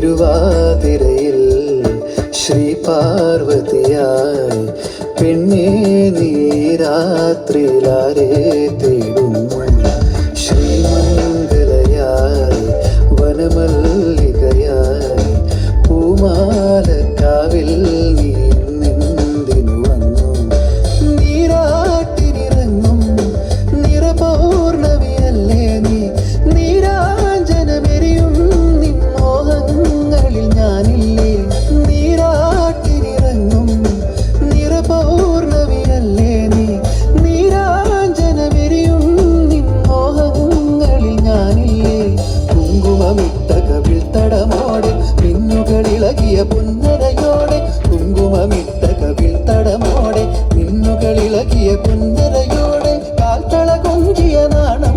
തിരുവാതിരയിൽ ശ്രീ പാർവതിയായി പെണ്ണേ നീ രാത്രിയിലാരേ തിളക്കിയ പൊൻനിറയോടെ കാൽത്തള കൊഞ്ചിയ നാണം